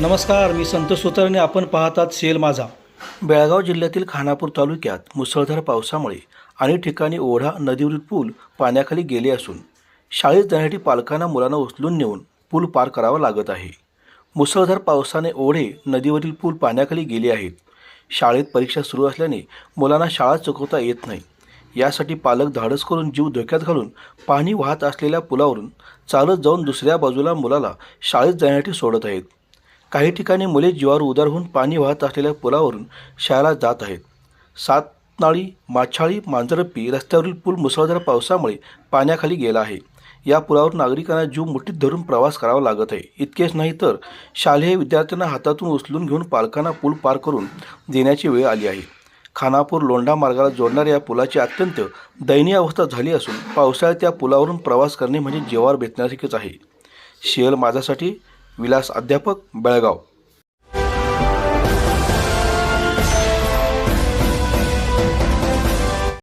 नमस्कार मी संतोष सुतार आपण पाहतात सेल माझा. बेळगाव जिल्ह्यातील खानापूर तालुक्यात मुसळधार पावसामुळे अनेक ठिकाणी ओढा नदीवरील पूल पाण्याखाली गेले असून शाळेत जाण्यासाठी पालकांना मुलांना उचलून नेऊन पूल पार करावा लागत आहे. मुसळधार पावसाने ओढे नदीवरील पूल पाण्याखाली गेले आहेत. शाळेत परीक्षा सुरू असल्याने मुलांना शाळा चुकवता येत नाही. यासाठी पालक धाडस करून जीव धोक्यात घालून पाणी वाहत असलेल्या पुलावरून चालत जाऊन दुसऱ्या बाजूला मुलाला शाळेत जाण्यासाठी सोडत आहेत. काही ठिकाणी मुले जीवावर उदार होऊन पाणी वाहत असलेल्या पुलावरून शाळेला जात आहेत. सातनाळी माछाळी मांजरप्पी रस्त्यावरील पूल मुसळधार पावसामुळे पाण्याखाली गेला आहे. या पुलावर नागरिकांना जीव मुठीत धरून प्रवास करावा लागत आहे. इतकेच नाही तर शालेय विद्यार्थ्यांना हातातून उचलून घेऊन पालकांना पूल पार करून देण्याची वेळ आली आहे. खानापूर लोंढा मार्गाला जोडणाऱ्या या पुलाची अत्यंत दयनीय अवस्था झाली असून पावसाळ्यात त्या पुलावरून प्रवास करणे म्हणजे जेवावर बेतण्यासारखेच आहे. शेअर माझ्यासाठी विलास अध्यापक बेळगाव.